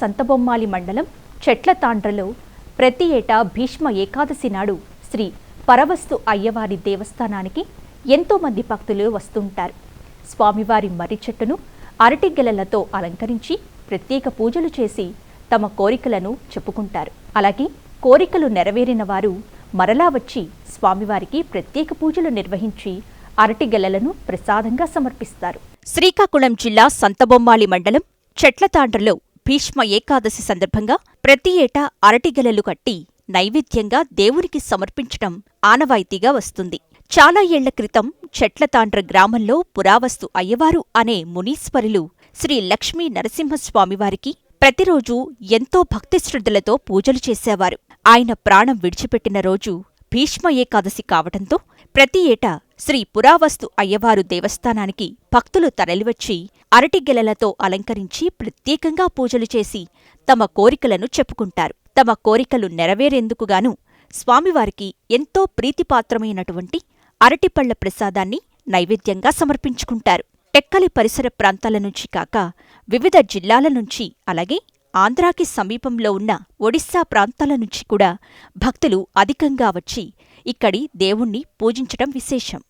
సంతబొమ్మాలి మండలం చెట్ల తాండ్రలో ప్రతి ఏటా భీష్మ ఏకాదశి నాడు శ్రీ పరవస్తు అయ్యవారి దేవస్థానానికి ఎంతో మంది భక్తులు వస్తుంటారు. స్వామివారి మర్రి చెట్టును అరటిగెలలతో అలంకరించి ప్రత్యేక పూజలు చేసి తమ కోరికలను చెప్పుకుంటారు. అలాగే కోరికలు నెరవేరిన వారు మరలా వచ్చి స్వామివారికి ప్రత్యేక పూజలు నిర్వహించి అరటిగెలలను ప్రసాదంగా సమర్పిస్తారు. శ్రీకాకుళం జిల్లా సంతబొమ్మాలి మండలం చెట్లతాండ్రలో భీష్మ ఏకాదశి సందర్భంగా ప్రతి ఏటా అరటిగెలలు కట్టి నైవేద్యంగా దేవునికి సమర్పించటం ఆనవాయితీగా వస్తుంది. చాలా ఏళ్ళ క్రితం చెట్లతాండ్ర గ్రామంలో పురావస్తు అయ్యవారు అనే మునీశ్వరులు శ్రీ లక్ష్మీ నరసింహస్వామివారికి ప్రతిరోజూ ఎంతో భక్తిశ్రద్ధలతో పూజలు చేసేవారు. ఆయన ప్రాణం విడిచిపెట్టిన రోజు భీష్మ ఏకాదశి కావటంతో ప్రతి ఏటా శ్రీ పురావస్తు అయ్యవారు దేవస్థానానికి భక్తులు తరలివచ్చి అరటిగెలలతో అలంకరించి ప్రత్యేకంగా పూజలు చేసి తమ కోరికలను చెప్పుకుంటారు. తమ కోరికలు నెరవేరేందుకుగాను స్వామివారికి ఎంతో ప్రీతిపాత్రమైనటువంటి అరటిపళ్ళ ప్రసాదాన్ని నైవేద్యంగా సమర్పించుకుంటారు. టెక్కలి పరిసర ప్రాంతాల నుంచి కాక వివిధ జిల్లాల నుంచి అలాగే ఆంధ్రాకి సమీపంలో ఉన్న ఒడిశా ప్రాంతాల నుంచి కూడా భక్తులు అధికంగా వచ్చి ఇక్కడి దేవుణ్ణి పూజించటం విశేషం.